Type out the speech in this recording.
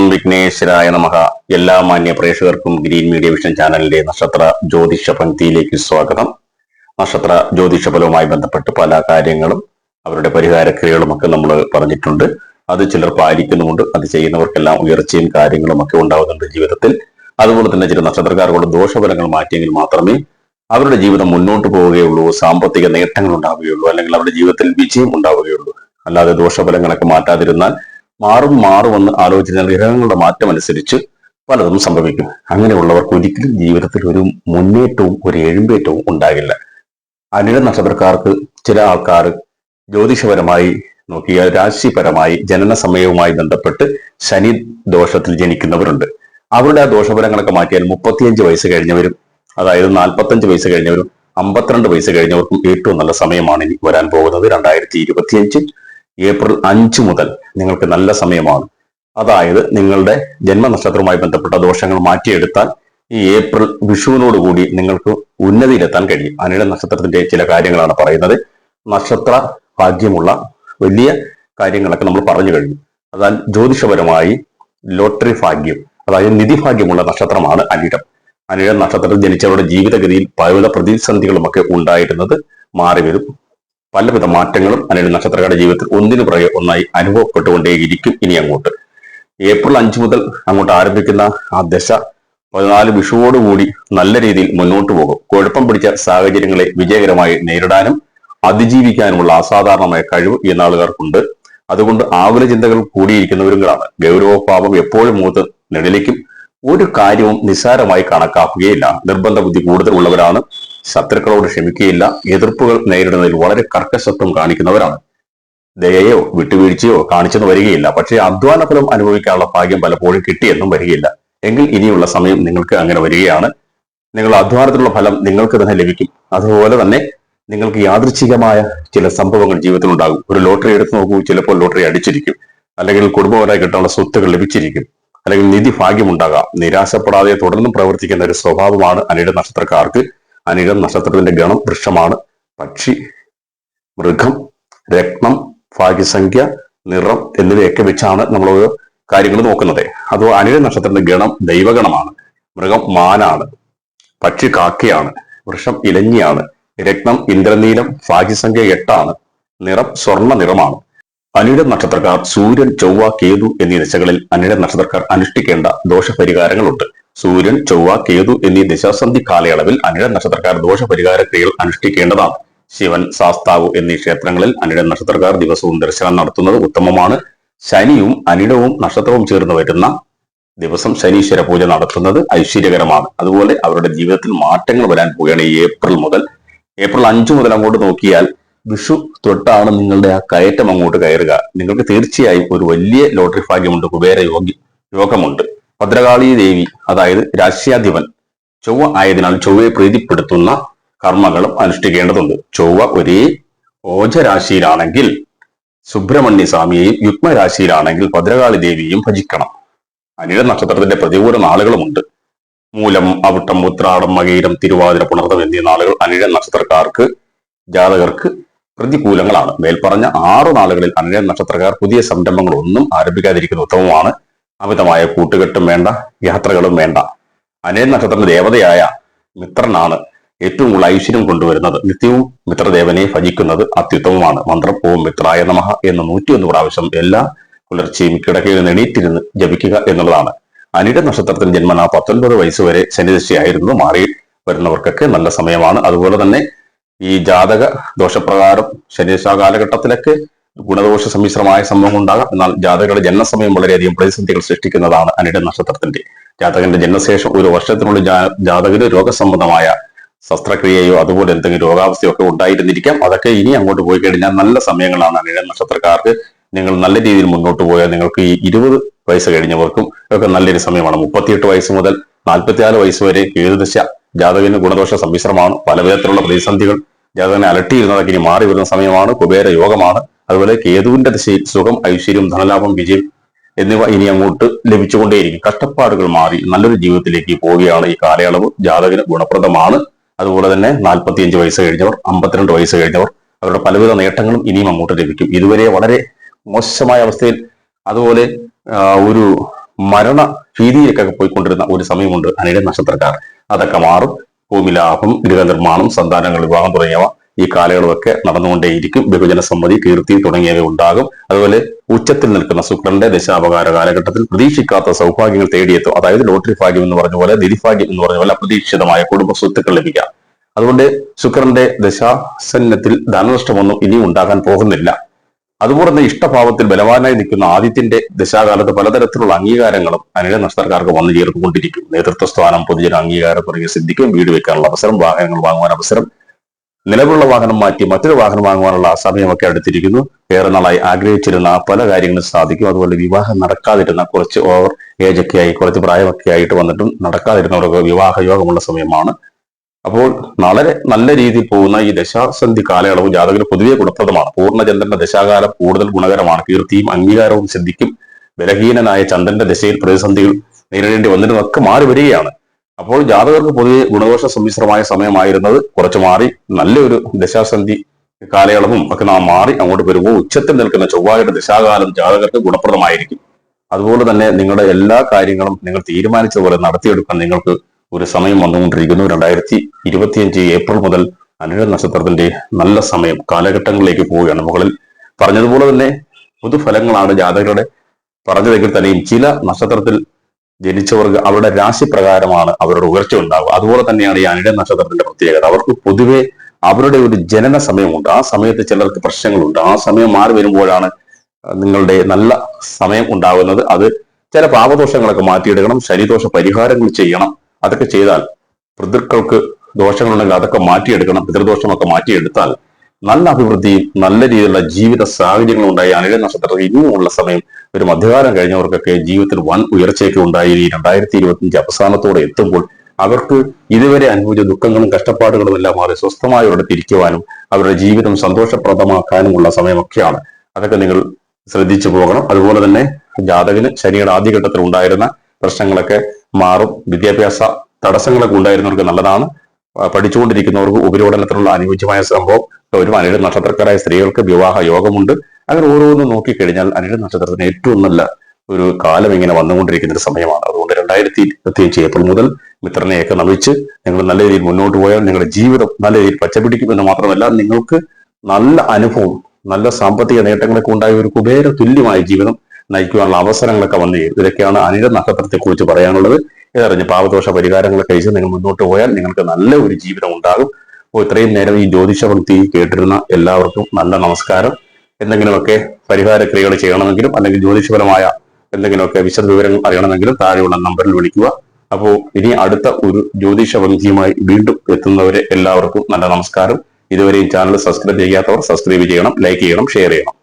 ഓം വിഘ്നേശ്വരായ നമഹ എല്ലാ മാന്യ പ്രേക്ഷകർക്കും ഗ്രീൻ മീഡിയ വിഷൻ ചാനലിന്റെ നക്ഷത്ര ജ്യോതിഷ പങ്ക്തിയിലേക്ക് സ്വാഗതം. നക്ഷത്ര ജ്യോതിഷ ഫലവുമായി ബന്ധപ്പെട്ട് പല കാര്യങ്ങളും അവരുടെ പരിഹാരക്രിയകളും ഒക്കെ നമ്മൾ പറഞ്ഞിട്ടുണ്ട്. അത് ചിലർ പാലിക്കുന്നുമുണ്ട്. അത് ചെയ്യുന്നവർക്കെല്ലാം ഉയർച്ചയും കാര്യങ്ങളും ഒക്കെ ഉണ്ടാവുന്നുണ്ട് ജീവിതത്തിൽ. അതുപോലെ തന്നെ ചില നക്ഷത്രക്കാർക്കുള്ള ദോഷഫലങ്ങൾ മാറ്റിയെങ്കിൽ മാത്രമേ അവരുടെ ജീവിതം മുന്നോട്ട് പോവുകയുള്ളൂ സാമ്പത്തിക നേട്ടങ്ങൾ ഉണ്ടാവുകയുള്ളൂ അല്ലെങ്കിൽ അവരുടെ ജീവിതത്തിൽ വിജയം ഉണ്ടാവുകയുള്ളൂ. അല്ലാതെ ദോഷഫലങ്ങളൊക്കെ മാറ്റാതിരുന്നാൽ മാറും മാറുമെന്ന് ആലോചിച്ചാൽ ഗ്രഹങ്ങളുടെ മാറ്റം അനുസരിച്ച് പലതും സംഭവിക്കും. അങ്ങനെയുള്ളവർക്ക് ഒരിക്കലും ജീവിതത്തിൽ ഒരു മുന്നേറ്റവും ഒരു എഴുമ്പേറ്റവും ഉണ്ടാകില്ല. അനിഴ നക്ഷത്രക്കാർക്ക് ചില ആൾക്കാർ ജ്യോതിഷപരമായി നോക്കിയാൽ രാശിപരമായി ജനന സമയവുമായി ബന്ധപ്പെട്ട് ശനി ദോഷത്തിൽ ജനിക്കുന്നവരുണ്ട്. അവരുടെ ആ ദോഷഫലങ്ങളൊക്കെ മാറ്റിയാൽ മുപ്പത്തിയഞ്ച് വയസ്സ് കഴിഞ്ഞവരും അതായത് നാൽപ്പത്തഞ്ച് വയസ്സ് കഴിഞ്ഞവരും അമ്പത്തിരണ്ട് വയസ്സ് കഴിഞ്ഞവർക്കും ഏറ്റവും നല്ല സമയമാണ് ഇനി വരാൻ പോകുന്നത് രണ്ടായിരത്തി ഇരുപത്തിയഞ്ച്. ഏപ്രിൽ അഞ്ച് മുതൽ നിങ്ങൾക്ക് നല്ല സമയമാണ്. അതായത് നിങ്ങളുടെ ജന്മനക്ഷത്രവുമായി ബന്ധപ്പെട്ട ദോഷങ്ങൾ മാറ്റിയെടുത്താൽ ഈ ഏപ്രിൽ വിഷുവിനോടുകൂടി നിങ്ങൾക്ക് ഉന്നതിയിലെത്താൻ കഴിയും. അനിഴ നക്ഷത്രത്തിന്റെ ചില കാര്യങ്ങളാണ് പറയുന്നത്. നക്ഷത്ര ഭാഗ്യമുള്ള വലിയ കാര്യങ്ങളൊക്കെ നമ്മൾ പറഞ്ഞു കഴിഞ്ഞു. അതായത് ജ്യോതിഷപരമായി ലോട്ടറി ഭാഗ്യം അതായത് നിധി ഭാഗ്യമുള്ള നക്ഷത്രമാണ് അനിഴം. അനിഴ നക്ഷത്രത്തിൽ ജനിച്ചവരുടെ ജീവിതഗതിയിൽ പല പ്രതിസന്ധികളുമൊക്കെ ഉണ്ടായിരുന്നത് മാറി വരും. പലവിധ മാറ്റങ്ങളും അല്ലെങ്കിൽ നക്ഷത്രക്കാരുടെ ജീവിതത്തിൽ ഒന്നിനു പുറകെ ഒന്നായി അനുഭവപ്പെട്ടുകൊണ്ടേയിരിക്കും ഇനി അങ്ങോട്ട്. ഏപ്രിൽ അഞ്ച് മുതൽ അങ്ങോട്ട് ആരംഭിക്കുന്ന ആ ദശ പതിനാല് വിഷുവോടുകൂടി നല്ല രീതിയിൽ മുന്നോട്ട് പോകും. കുഴപ്പം പിടിച്ച സാഹചര്യങ്ങളെ വിജയകരമായി നേരിടാനും അതിജീവിക്കാനുമുള്ള അസാധാരണമായ കഴിവ് ഈ നാളുകാർക്കുണ്ട്. അതുകൊണ്ട് ആകുല ചിന്തകൾ കൂടിയിരിക്കുന്നവരുങ്ങളാണ് ഗൗരവഭാവം എപ്പോഴും മുഖത്ത് നിഴലിക്കും. ഒരു കാര്യവും നിസ്സാരമായി കണക്കാക്കുകയില്ല. നിർബന്ധ ബുദ്ധി കൂടുതൽ ഉള്ളവരാണ്. ശത്രുക്കളോട് ക്ഷമിക്കുകയില്ല. എതിർപ്പുകൾ നേരിടുന്നതിൽ വളരെ കർക്കശത്വം കാണിക്കുന്നവരാണ്. ദയയോ വിട്ടുവീഴ്ചയോ കാണിച്ചെന്ന് വരികയില്ല. പക്ഷേ അധ്വാന ഫലം അനുഭവിക്കാനുള്ള ഭാഗ്യം പലപ്പോഴും കിട്ടിയെന്നും വരികയില്ല. എങ്കിൽ ഇനിയുള്ള സമയം നിങ്ങൾക്ക് അങ്ങനെ വരികയാണ്. നിങ്ങൾ അധ്വാനത്തിലുള്ള ഫലം നിങ്ങൾക്ക് തന്നെ ലഭിക്കും. അതുപോലെ തന്നെ നിങ്ങൾക്ക് യാദൃച്ഛികമായ ചില സംഭവങ്ങൾ ജീവിതത്തിൽ ഉണ്ടാകും ഒരു ലോട്ടറി എടുത്ത് നോക്കൂ ചിലപ്പോൾ ലോട്ടറി അടിച്ചിരിക്കും. അല്ലെങ്കിൽ കുടുംബപരമായി കിട്ടാനുള്ള സ്വത്തുകൾ ലഭിച്ചിരിക്കും. അല്ലെങ്കിൽ നിധി ഭാഗ്യമുണ്ടാകാം നിരാശപ്പെടാതെ തുടർന്നും പ്രവർത്തിക്കുന്ന ഒരു സ്വഭാവമാണ് അനിഴ നക്ഷത്രക്കാർക്ക് അനിഴ നക്ഷത്രത്തിന്റെ ഗണം വൃക്ഷമാണ്. പക്ഷി മൃഗം രക്തം ഭാഗ്യസംഖ്യ നിറം എന്നിവയൊക്കെ വെച്ചാണ് നമ്മൾ കാര്യങ്ങൾ നോക്കുന്നത്. അത് അനിഴ നക്ഷത്രത്തിന്റെ ഗണം ദൈവഗണമാണ്. മൃഗം മാനാണ്. പക്ഷി കാക്കയാണ്. വൃക്ഷം ഇലഞ്ഞിയാണ്. രക്തം ഇന്ദ്രനീലം ഭാഗ്യസംഖ്യ എട്ടാണ്. നിറം സ്വർണ നിറമാണ്. അനിഴ നക്ഷത്രക്കാർ സൂര്യൻ ചൊവ്വ കേതു എന്നീ ദിശകളിൽ അനിഴ നക്ഷത്രക്കാർ അനുഷ്ഠിക്കേണ്ട ദോഷപരിഹാരങ്ങളുണ്ട്. സൂര്യൻ ചൊവ്വ കേതു എന്നീ ദശാസന്ധി കാലയളവിൽ അനിഴ നക്ഷത്രക്കാർ ദോഷപരിഹാര ക്രിയകൾ അനുഷ്ഠിക്കേണ്ടതാണ്. ശിവൻ ശാസ്താവ് എന്നീ ക്ഷേത്രങ്ങളിൽ അനിഴ നക്ഷത്രക്കാർ ദിവസവും ദർശനം നടത്തുന്നത് ഉത്തമമാണ്. ശനിയും അനിഴവും നക്ഷത്രവും ചേർന്ന് വരുന്ന ദിവസം ശനീശ്വര പൂജ നടത്തുന്നത് ഐശ്വര്യകരമാണ്. അതുപോലെ അവരുടെ ജീവിതത്തിൽ മാറ്റങ്ങൾ വരാൻ പോവുകയാണ് ഈ ഏപ്രിൽ മുതൽ. ഏപ്രിൽ അഞ്ചു മുതൽ അങ്ങോട്ട് നോക്കിയാൽ വിഷു തൊട്ടാണ് നിങ്ങളുടെ ആ കയറ്റം അങ്ങോട്ട് കയറുക. നിങ്ങൾക്ക് തീർച്ചയായും ഒരു വലിയ ലോട്ടറി ഭാഗ്യമുണ്ട് കുബേര യോഗി യോഗമുണ്ട്. ഭദ്രകാളി ദേവി അതായത് രാശ്യാധിപൻ ചൊവ്വ ആയതിനാൽ ചൊവ്വയെ പ്രീതിപ്പെടുത്തുന്ന കർമ്മങ്ങളും അനുഷ്ഠിക്കേണ്ടതുണ്ട്. ചൊവ്വ ഒരേ ഓജരാശിയിലാണെങ്കിൽ സുബ്രഹ്മണ്യ സ്വാമിയെയും യുഗ്മരാശിയിലാണെങ്കിൽ ഭദ്രകാളി ദേവിയെയും ഭജിക്കണം. അനിഴ നക്ഷത്രത്തിന്റെ പ്രതികൂല നാളുകളുമുണ്ട്. മൂലം അവിട്ടം ഉത്രാടം മകയിരം തിരുവാതിര പുണർത്തം എന്നീ നാളുകൾ അനിഴ നക്ഷത്രക്കാർക്ക് ജാതകർക്ക് പ്രതികൂലങ്ങളാണ്. മേൽപ്പറഞ്ഞ ആറു നാളുകളിൽ അനിഴ നക്ഷത്രക്കാർ പുതിയ സംരംഭങ്ങൾ ഒന്നും ആരംഭിക്കാതിരിക്കുന്ന ഉത്തമമാണ്. അമിതമായ കൂട്ടുകെട്ടും വേണ്ട യാത്രകളും വേണ്ട. അനിഴ നക്ഷത്രത്തിന്റെ ദേവതയായ മിത്രനാണ് ഏറ്റവും കൂടുതൽ ഐശ്വര്യം കൊണ്ടുവരുന്നത്. നിത്യവും മിത്രദേവനെ ഭജിക്കുന്നത് അത്യുത്തമമാണ്. മന്ത്രം ഓം മിത്രായ നമഃ എന്ന് നൂറ്റിയൊന്ന് പ്രാവശ്യം എല്ലാ പുലർച്ചെയും കിടക്കയിൽ നിന്ന് എണീറ്റിരുന്ന് ജപിക്കുക എന്നുള്ളതാണ്. അനിട നക്ഷത്രത്തിന് ജന്മന പത്തൊൻപത് വയസ്സ് വരെ ശനിദശയായിരുന്നു മാറി വരുന്നവർക്കൊക്കെ നല്ല സമയമാണ്. അതുപോലെ തന്നെ ഈ ജാതക ദോഷപ്രകാരം ശനിദശ കാലഘട്ടത്തിലൊക്കെ ഗുണദോഷ സമ്മിശ്രമായ സംഭവം ഉണ്ടാകാം. എന്നാൽ ജാതകരുടെ ജനനസമയം വളരെയധികം പ്രതിസന്ധികൾ സൃഷ്ടിക്കുന്നതാണ് അനിഴ നക്ഷത്രത്തിന്റെ ജാതകന്റെ ജനനശേഷം ഒരു വർഷത്തിനുള്ളിൽ ജാതകന് രോഗസംബന്ധമായ ശസ്ത്രക്രിയയോ അതുപോലെ എന്തെങ്കിലും രോഗാവസ്ഥയോ ഒക്കെ ഉണ്ടായിരുന്നിരിക്കാം. അതൊക്കെ ഇനി അങ്ങോട്ട് പോയി കഴിഞ്ഞാൽ നല്ല സമയങ്ങളാണ് അനിഴ നക്ഷത്രക്കാർക്ക്. നിങ്ങൾ നല്ല രീതിയിൽ മുന്നോട്ട് പോയാൽ നിങ്ങൾക്ക് ഈ ഇരുപത് വയസ്സ് കഴിഞ്ഞവർക്കും ഒക്കെ നല്ലൊരു സമയമാണ്. മുപ്പത്തിയെട്ട് വയസ്സ് മുതൽ നാൽപ്പത്തിനാല് വയസ്സ് വരെ ഏതുദശ ജാതകന് ഗുണദോഷ സമ്മിശ്രമാണ്. പലവിധത്തിലുള്ള പ്രതിസന്ധികൾ ജാതകനെ അലട്ടിയിരുന്നതൊക്കെ ഇനി മാറി വരുന്ന സമയമാണ്. കുബേര യോഗമാണ്. അതുപോലെ കേതുവിന്റെ ദിശയിൽ സുഖം ഐശ്വര്യം ധനലാഭം വിജയം എന്നിവ ഇനി അങ്ങോട്ട് ലഭിച്ചുകൊണ്ടേയിരിക്കും. കഷ്ടപ്പാടുകൾ മാറി നല്ലൊരു ജീവിതത്തിലേക്ക് പോവുകയാണ് ഈ കാലയളവ്. ജാതകന് ഗുണപ്രദമാണ്. അതുപോലെ തന്നെ നാൽപ്പത്തിയഞ്ച് വയസ്സ് കഴിഞ്ഞവർ അമ്പത്തിരണ്ട് വയസ്സ് കഴിഞ്ഞവർ അവരുടെ പലവിധ നേട്ടങ്ങളും ഇനിയും അങ്ങോട്ട് ലഭിക്കും. ഇതുവരെ വളരെ മോശമായ അവസ്ഥയിൽ അതുപോലെ ഒരു മരണ ഭീതിയിലേക്കൊക്കെ പോയിക്കൊണ്ടിരുന്ന ഒരു സമയമുണ്ട് അനിഴ നക്ഷത്രക്കാർ. അതൊക്കെ മാറും. ഭൂമി ലാഭം ഗൃഹനിർമ്മാണം സന്താനങ്ങൾ വിവാഹം തുടങ്ങിയവ ഈ കാലയളവൊക്കെ നടന്നുകൊണ്ടേയിരിക്കും. ബഹുജന സമ്മതി കീർത്തി തുടങ്ങിയവ ഉണ്ടാകും. അതുപോലെ ഉച്ചത്തിൽ നിൽക്കുന്ന ശുക്രന്റെ ദശാപകാര കാലഘട്ടത്തിൽ പ്രതീക്ഷിക്കാത്ത സൗഭാഗ്യങ്ങൾ തേടിയെത്തും. അതായത് ലോട്ടറി ഭാഗ്യം എന്ന് പറഞ്ഞ പോലെ നിരിഭാഗ്യം എന്ന് പറഞ്ഞ പോലെ അപ്രതീക്ഷിതമായ കുടുംബ സ്വത്തുക്കൾ ലഭിക്കാം. അതുകൊണ്ട് ശുക്രന്റെ ദശാസന്നത്തിൽ ധനനഷ്ടമൊന്നും ഇനി ഉണ്ടാകാൻ പോകുന്നില്ല. അതുപോലെ തന്നെ ഇഷ്ടഭാവത്തിൽ ബലവാനായി നിൽക്കുന്ന ആദിത്യന്റെ ദശാകാലത്ത് പലതരത്തിലുള്ള അംഗീകാരങ്ങളും അനിഴ നഷ്ടക്കാർക്ക് വന്നു ചേർന്നുകൊണ്ടിരിക്കും. നേതൃത്വ സ്ഥാനം പൊതുജന അംഗീകാരം തുടങ്ങിയ സിദ്ധിക്കും. വീട് വെക്കാനുള്ള അവസരം വാഹനങ്ങൾ വാങ്ങുവാൻ അവസരം നിലവിലുള്ള വാഹനം മാറ്റി മറ്റൊരു വാഹനം വാങ്ങുവാനുള്ള സമയമൊക്കെ അടുത്തിരിക്കുന്നു. ഏറെ നാളായി ആഗ്രഹിച്ചിരുന്ന പല കാര്യങ്ങളും സാധിക്കും. അതുപോലെ വിവാഹം നടക്കാതിരുന്ന കുറച്ച് ഓവർ ഏജ് ഒക്കെ ആയി കുറച്ച് പ്രായമൊക്കെ ആയിട്ട് വന്നിട്ടും നടക്കാതിരുന്നവർക്ക് വിവാഹ യോഗമുള്ള സമയമാണ്. അപ്പോൾ വളരെ നല്ല രീതിയിൽ പോകുന്ന ഈ ദശാസന്ധി കാലയളവ് ജാതകന് പൊതുവെ ഗുണപ്രദമാണ്. പൂർണചന്ദ്രന്റെ ദശാകാലം കൂടുതൽ ഗുണകരമാണ്. കീർത്തിയും അംഗീകാരവും സിദ്ധിക്കും. ബലഹീനനായ ചന്ദ്രന്റെ ദശയിൽ പ്രതിസന്ധികൾ നേരിടേണ്ടി വന്നിരുന്നതൊക്കെ മാറി വരികയാണ്. അപ്പോൾ ജാതകർക്ക് പൊതുവെ ഗുണദോഷ സമ്മിശ്രമായ സമയമായിരുന്നത് കുറച്ച് മാറി നല്ലൊരു ദശാസന്ധി കാലയളവും ഒക്കെ നാം മാറി അങ്ങോട്ട് വരുമ്പോൾ ഉച്ചത്തിൽ നിൽക്കുന്ന ചൊവ്വായുടെ ദശാകാലം ജാതകർക്ക് ഗുണപ്രദമായിരിക്കും. അതുപോലെ തന്നെ നിങ്ങളുടെ എല്ലാ കാര്യങ്ങളും നിങ്ങൾ തീരുമാനിച്ച പോലെ നടത്തിയെടുക്കാൻ നിങ്ങൾക്ക് ഒരു സമയം വന്നുകൊണ്ടിരിക്കുന്നു. രണ്ടായിരത്തി ഇരുപത്തിയഞ്ച് ഏപ്രിൽ മുതൽ അനിഴ നക്ഷത്രത്തിന്റെ നല്ല സമയം കാലഘട്ടങ്ങളിലേക്ക് പോവുകയാണ്. മുകളിൽ പറഞ്ഞതുപോലെ തന്നെ പൊതുഫലങ്ങളാണ് ജാതകരുടെ പറഞ്ഞതെങ്കിൽ തന്നെയും ചില നക്ഷത്രത്തിൽ ജനിച്ചവർക്ക് അവരുടെ രാശി പ്രകാരമാണ് അവരുടെ ഉയർച്ച ഉണ്ടാവുക. അതുപോലെ തന്നെയാണ് ഈ അനിഴ നക്ഷത്രത്തിന്റെ പ്രത്യേകത. അവർക്ക് പൊതുവെ അവരുടെ ഒരു ജനന സമയമുണ്ട്. ആ സമയത്ത് ചിലർക്ക് പ്രശ്നങ്ങളുണ്ട്. ആ സമയം മാറി വരുമ്പോഴാണ് നിങ്ങളുടെ നല്ല സമയം ഉണ്ടാകുന്നത്. അത് ചില പാപദോഷങ്ങളൊക്കെ മാറ്റിയെടുക്കണം. ശനിദോഷ പരിഹാരങ്ങൾ ചെയ്യണം. അതൊക്കെ ചെയ്താൽ പിതൃക്കൾക്ക് ദോഷങ്ങളുണ്ടെങ്കിൽ അതൊക്കെ മാറ്റിയെടുക്കണം. പിതൃദോഷമൊക്കെ മാറ്റിയെടുത്താൽ നല്ല അഭിവൃദ്ധിയും നല്ല രീതിയിലുള്ള ജീവിത സാഹചര്യങ്ങളും ഉണ്ടായി. അനിഴ നക്ഷത്രത്തിൽ ഇനിയുമുള്ള സമയം ഒരു മധ്യകാലം കഴിഞ്ഞവർക്കൊക്കെ ജീവിതത്തിൽ വൻ ഉയർച്ചയൊക്കെ ഉണ്ടായി. ഈ രണ്ടായിരത്തി ഇരുപത്തിയഞ്ച് അവസാനത്തോടെ എത്തുമ്പോൾ അവർക്ക് ഇതുവരെ അനുഭവിച്ച ദുഃഖങ്ങളും കഷ്ടപ്പാടുകളും എല്ലാം മാറി സ്വസ്ഥമായി അവിടെ തിരിക്കുവാനും അവരുടെ ജീവിതം സന്തോഷപ്രദമാക്കാനുമുള്ള സമയമൊക്കെയാണ്. അതൊക്കെ നിങ്ങൾ ശ്രദ്ധിച്ചു പോകണം. അതുപോലെ തന്നെ ജാതകന് ശനിയുടെ ആദ്യഘട്ടത്തിൽ ഉണ്ടായിരുന്ന പ്രശ്നങ്ങളൊക്കെ മാറും. വിദ്യാഭ്യാസ തടസ്സങ്ങളൊക്കെ ഉണ്ടായിരുന്നവർക്ക് നല്ലതാണ്. പഠിച്ചുകൊണ്ടിരിക്കുന്നവർക്ക് ഉപരിപഠനത്തിനുള്ള അനുയോജ്യമായ സംഭവം. ഒരു അനിഴ നക്ഷത്രക്കാരായ സ്ത്രീകൾക്ക് വിവാഹ യോഗമുണ്ട്. അങ്ങനെ ഓരോന്നും നോക്കിക്കഴിഞ്ഞാൽ അനിഴ നക്ഷത്രത്തിന് ഏറ്റവും നല്ല ഒരു കാലം ഇങ്ങനെ വന്നുകൊണ്ടിരിക്കുന്ന ഒരു സമയമാണ്. അതുകൊണ്ട് രണ്ടായിരത്തി ഇരുപത്തിയഞ്ച് ഏപ്രിൽ മുതൽ മിത്രനെയൊക്കെ നമിച്ച് നിങ്ങൾ നല്ല രീതിയിൽ മുന്നോട്ട് പോയാൽ നിങ്ങളുടെ ജീവിതം നല്ല രീതിയിൽ പച്ചപിടിക്കുമെന്ന് മാത്രമല്ല നിങ്ങൾക്ക് നല്ല അനുഭവം നല്ല സാമ്പത്തിക നേട്ടങ്ങളൊക്കെ ഉണ്ടായ ഒരു കുബേര തുല്യമായ ജീവിതം നയിക്കുവാനുള്ള അവസരങ്ങളൊക്കെ വന്നു ഇതൊക്കെയാണ് അനിഴ നക്ഷത്രത്തെ കുറിച്ച് പറയാനുള്ളത്. ഇതറിഞ്ഞ് പാവദോഷ പരിഹാരങ്ങൾ കഴിച്ച് നിങ്ങൾ മുന്നോട്ട് പോയാൽ നിങ്ങൾക്ക് നല്ല ഒരു ജീവിതം ഉണ്ടാകും. അപ്പോൾ ഇത്രയും നേരം ഈ ജ്യോതിഷ ഭക്തി കേട്ടിരുന്ന എല്ലാവർക്കും നല്ല നമസ്കാരം. എന്തെങ്കിലുമൊക്കെ പരിഹാര ക്രിയകൾ ചെയ്യണമെങ്കിലും അല്ലെങ്കിൽ ജ്യോതിഷപരമായ എന്തെങ്കിലുമൊക്കെ വിശദ വിവരങ്ങൾ അറിയണമെങ്കിലും താഴെയുള്ള നമ്പറിൽ വിളിക്കുക. അപ്പോൾ ഇനി അടുത്ത ഒരു ജ്യോതിഷ ഭംഗിയുമായി വീണ്ടും എത്തുന്നവരെ എല്ലാവർക്കും നല്ല നമസ്കാരം. ഇതുവരെയും ചാനൽ സബ്സ്ക്രൈബ് ചെയ്യാത്തവർ സബ്സ്ക്രൈബ് ചെയ്യണം ലൈക്ക് ചെയ്യണം ഷെയർ ചെയ്യണം.